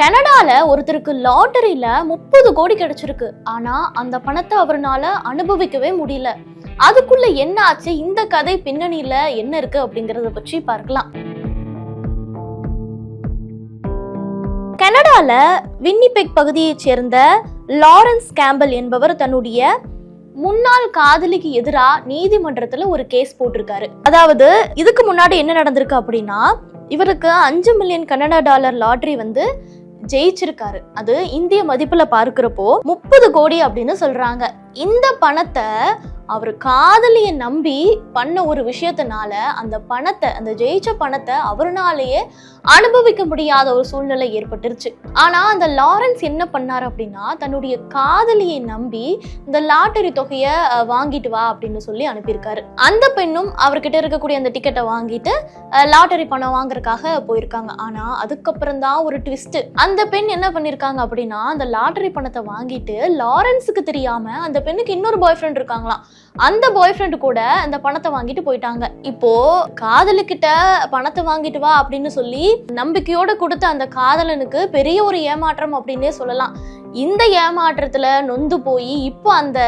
கனடால ஒருத்தருக்கு லாட்டரியில முப்பது கோடி கிடைச்சிருக்கு. ஆனா அந்த பணத்தை அவர்னால அனுபவிக்கவே முடியல. அதுக்குள்ள என்ன ஆச்சு? இந்த கதை பின்னணியில என்ன இருக்கு அப்படிங்கறத பற்றி பார்க்கலாம். கனடால வின்னிபெக் பகுதியைச் சேர்ந்த லாரன்ஸ் கேம்பல் என்பவர் தன்னுடைய முன்னாள் காதலிக்கு எதிரா நீதிமன்றத்துல ஒரு கேஸ் போட்டிருக்காரு. அதாவது இதுக்கு முன்னாடி என்ன நடந்திருக்கு அப்படின்னா இவருக்கு அஞ்சு மில்லியன் கனடா டாலர் லாட்டரி வந்து ஜெயிச்சிருக்காரு. அது இந்திய மதிப்புல பார்க்கிறப்போ முப்பது கோடி அப்படின்னு சொல்றாங்க. இந்த பணத்தை அவர் காதலிய நம்பி பண்ண ஒரு விஷயத்தினால அந்த பணத்தை அந்த ஜெயிச்ச பணத்தை அவர்னாலேயே அனுபவிக்க முடியாத ஒரு சூழ்நிலை ஏற்பட்டுருச்சு. ஆனா அந்த லாரன்ஸ் என்ன பண்ணார் அப்படின்னா தன்னுடைய காதலியை நம்பி இந்த லாட்டரி தொகையை வாங்கிட்டு வா அப்படின்னு சொல்லி அனுப்பியிருக்காரு. அந்த பெண்ணும் அவர்கிட்ட இருக்கக்கூடிய அந்த டிக்கெட்டை வாங்கிட்டு லாட்டரி பணம் வாங்குறதுக்காக போயிருக்காங்க. ஆனா அதுக்கப்புறம் தான் ஒரு ட்விஸ்ட் அந்த பெண் என்ன பண்ணிருக்காங்க அப்படின்னா அந்த லாட்டரி பணத்தை வாங்கிட்டு லாரன்ஸுக்கு தெரியாம அந்த பெண்ணுக்கு இன்னொரு பாய் ஃப்ரெண்ட் இருக்காங்களாம். அந்த பாய் ஃப்ரெண்டு கூட அந்த பணத்தை வாங்கிட்டு போயிட்டாங்க. இப்போ காதலுக்கிட்ட பணத்தை வாங்கிட்டு வா அப்படின்னு சொல்லி நம்பிக்கையோட கொடுத்த அந்த காதலனுக்கு பெரிய ஒரு ஏமாற்றம் அப்படின்னே சொல்லலாம். இந்த ஏமாற்றத்துல நொந்து போய் இப்போ அந்த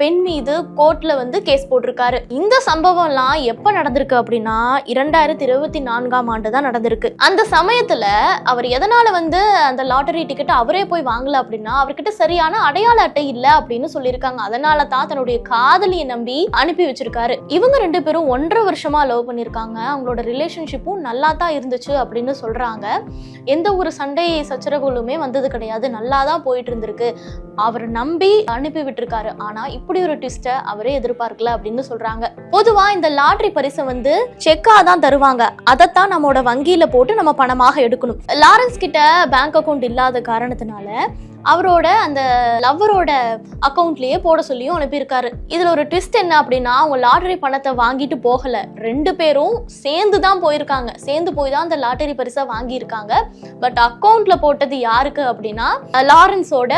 பெண் மீது கோர்ட்ல வந்து கேஸ் போட்டிருக்காரு. இந்த சம்பவம்லாம் எப்ப நடந்திருக்கு அப்படின்னா இரண்டாயிரத்தி இருபத்தி நான்காம் ஆண்டு தான் நடந்திருக்கு. அந்த சமயத்துல அவர் எதனால வந்து அந்த லாட்டரி டிக்கெட் அவரே போய் வாங்கல அப்படின்னா அவர்கிட்ட சரியான அடையாள அட்டை இல்ல அப்படின்னு சொல்லியிருக்காங்க. அதனால தான் தன்னுடைய காதலியை நம்பி அனுப்பி வச்சிருக்காரு. இவங்க ரெண்டு பேரும் ஒன்றரை வருஷமா லவ் பண்ணிருக்காங்க அவங்களோட ரிலேஷன்ஷிப்பும் நல்லா தான் இருந்துச்சு அப்படின்னு சொல்றாங்க. எந்த ஒரு சண்டை சச்சரவுகளுமே வந்தது கிடையாது. நல்லா தான் போயிட்டு இருந்திருக்கு. அவர் நம்பி அனுப்பி விட்டுருக்காரு. ஆனா இப்படி ஒரு ட்விஸ்ட்டை அவரே எதிர்பார்க்கல அப்படின்னு சொல்றாங்க. பொதுவா இந்த லாட்ரி பரிசை வந்து செக்கா தான் தருவாங்க. அதைத்தான் நம்மளோட வங்கியில போட்டு நம்ம பணமாக எடுக்கணும். லாரன்ஸ் கிட்ட பேங்க் அக்கவுண்ட் இல்லாத காரணத்தினால அவரோட அந்த லவ்வரோட அக்கௌண்ட்லயே போட சொல்லியும் அனுப்பியிருக்காரு. இதுல ஒரு ட்விஸ்ட் என்ன அப்படின்னா அவங்க லாட்டரி பணத்தை வாங்கிட்டு போகல. ரெண்டு பேரும் சேர்ந்து தான் போயிருக்காங்க. சேர்ந்து போய் தான் அந்த லாட்டரி பரிசா வாங்கியிருக்காங்க. பட் அக்கௌண்ட்ல போட்டது யாருக்கு அப்படின்னா லாரன்ஸோட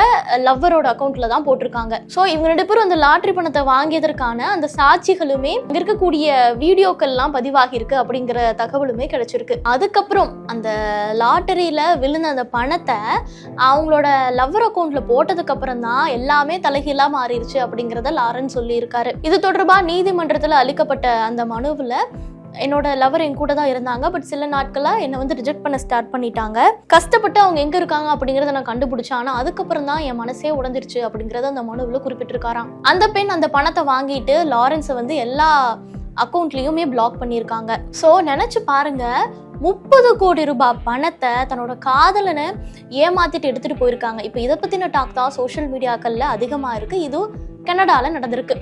லவ்வரோட அக்கௌண்ட்ல தான் போட்டிருக்காங்க. ஸோ இவங்க ரெண்டு பேரும் அந்த லாட்டரி பணத்தை வாங்கியதற்கான அந்த சாட்சிகளுமே இங்க இருக்கக்கூடிய வீடியோக்கள்லாம் பதிவாகியிருக்கு அப்படிங்கிற தகவலுமே கிடைச்சிருக்கு. அதுக்கப்புறம் அந்த லாட்டரியில விழுந்த அந்த பணத்தை அவங்களோட லவ்வர் அக்கவுண்ட்ல போட்டதுக்கு அப்புறம் தான் எல்லாமே தலைகீழா மாறிடுச்சு அப்படிங்கறத லாரன்ஸ் சொல்லியிருக்காரு. இது தொடர்பா நீதிமன்றத்துல அளிக்கப்பட்ட அந்த மனுவுல என்னோட லவர் என் கூட தான் இருந்தாங்க. பட் சில நாட்களா என்னை வந்து ரிஜெக்ட் பண்ண ஸ்டார்ட் பண்ணிட்டாங்க. கஷ்டப்பட்டு அவங்க எங்க இருக்காங்க அப்படிங்கறத நான் கண்டுபிடிச்சேன். ஆனா அதுக்கப்புறம் தான் என் மனசே உடஞ்சிருச்சு அப்படிங்கறத அந்த மனுவில் குறிப்பிட்டிருக்காராம். அந்த பெண் அந்த பணத்தை வாங்கிட்டு லாரன்ஸை வந்து எல்லா அக்கௌண்ட்லயுமே பிளாக் பண்ணியிருக்காங்க. ஸோ நினைச்சு பாருங்க முப்பது கோடி ரூபாய் பணத்தை தன்னோட காதலனை ஏமாத்திட்டு எடுத்துட்டு போயிருக்காங்க. இப்போ இதை பத்தின டாக் தான் சோஷியல் மீடியாக்கள்ல அதிகமா இருக்கு. இது கனடால நடந்திருக்கு.